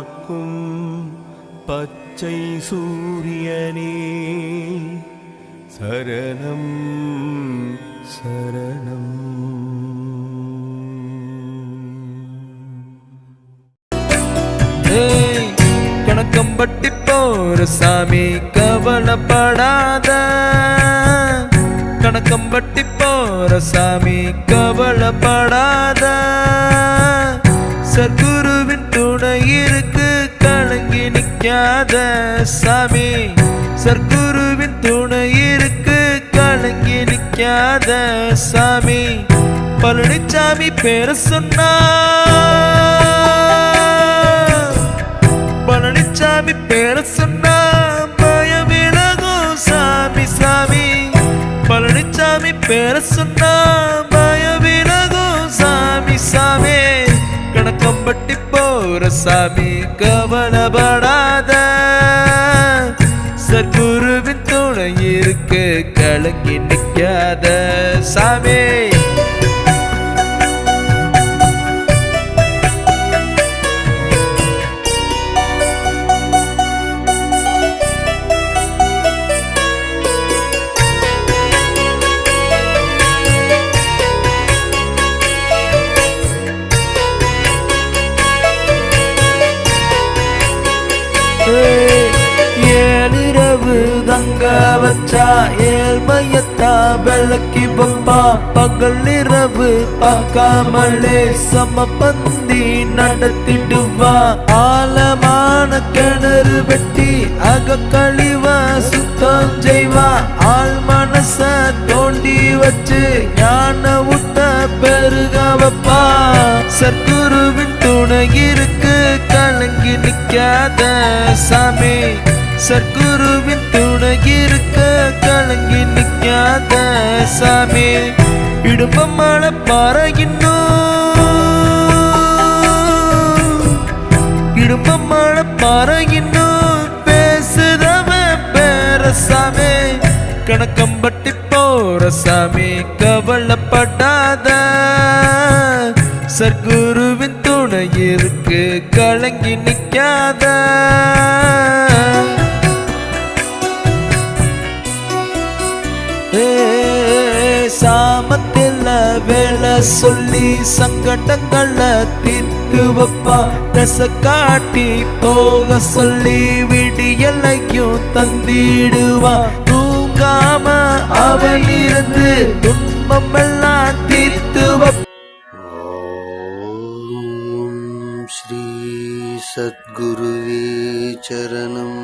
காக்கும் பச்சை சூரியனே. சரணம் சரணம். கணக்கம்பட்டி போற சாமி கவலைப்படாத. கணக்கம்பட்டி போற சாமி கவலைப்படாத கலங்கி சாமி. சர்க்குருவின் துணை இருக்கு கலங்கி நிற்காத சாமி. பழனிச்சாமி பேர சொன்னா. பழனிச்சாமி பேர சொன்னா பய சாமி சாமி. பழனிச்சாமி பேர சொன்னா பய சாமி சாமி. பட்டி போற சாமி கவலைப்படாத. சர்க்குருவின் துணை இருக்கு கலங்கி நிற்காத சாமி மச்சா ஏழ்மையத்தா விளக்கி பப்பா பகல் இரவு பார்க்காமலே சமபந்தி நடத்திடுவா. ஆழமான கிணறு வெட்டி அகக்கழிவா சுத்தம் செய்வா. ஆள் மனச தோண்டி வச்சு ஞான விட்ட பெருக வைப்பா. சர்க்குருவின் துணை இருக்கு கலங்கி நிக்காத சாமி. சர்க்குருவின் சாமி. இடும்பமான பாறையின்னும் இடும்பமான பாறையின்னும் பேசுதவன் பேர சாமி கணக்கம்பட்டி போற சாமி கவலைப்படாத. சர்க்குருவின் துணை இருக்கு கலங்கி நிற்காத ஏ, கிராமத்தில் வேலை சொல்லி சங்கடங்களை தீர்த்து வைப்பா. தசை காட்டி போக சொல்லி விடியலையும் தந்திடுவா. தூங்காம அவன் இருந்து துன்பம் தீர்த்து ஸ்ரீ சத்குருவே சரணம்.